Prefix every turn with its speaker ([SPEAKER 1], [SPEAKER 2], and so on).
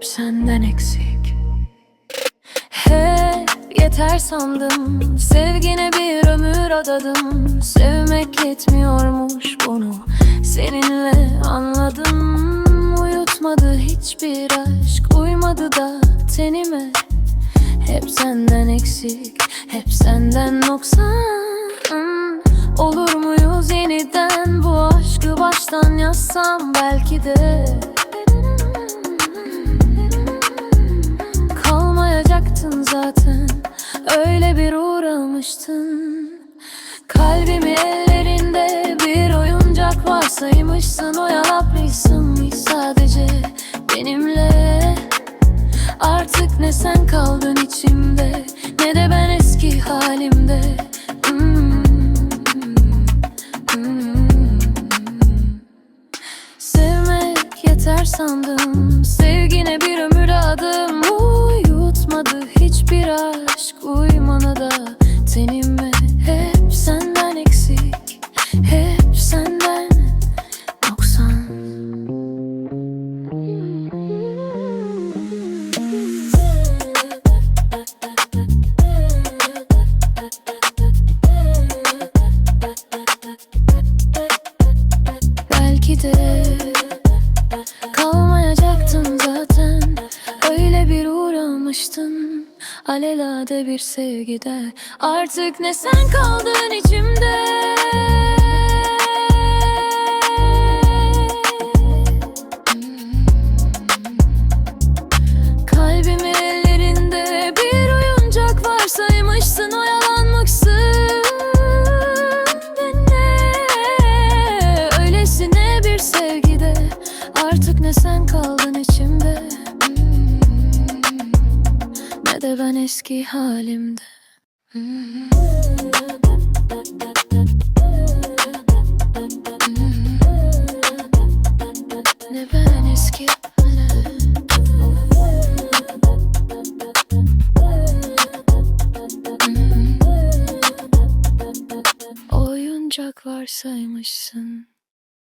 [SPEAKER 1] hep senden eksik. Hep yeter sandım. Sevgine bir ömür adadım. Sevmek yetmiyormuş bunu. Seninle anladım. Uyutmadı hiçbir aşk. Uymadı da tenime. Hep senden eksik Hep senden noksan. Olur muyuz yeniden Bu aşkı baştan yazsam? Belki de Zaten. Öyle bir uğramıştın Kalbimi ellerinde bir oyuncak varsaymışsın. Oyalamışsın sadece benimle? Artık ne sen kaldın içimde Ne de ben eski halimde. Hmm, hmm. Sevmek yeter sandım. Sevgine Belki de kalmayacaktın zaten. Öyle bir uğramıştın Alelade bir sevgide. Artık ne sen kaldın içimde ne sen kaldın içimde. Hmm. Ne de ben eski halimde. Hmm. Ne ben eski Oyuncak varsaymışsın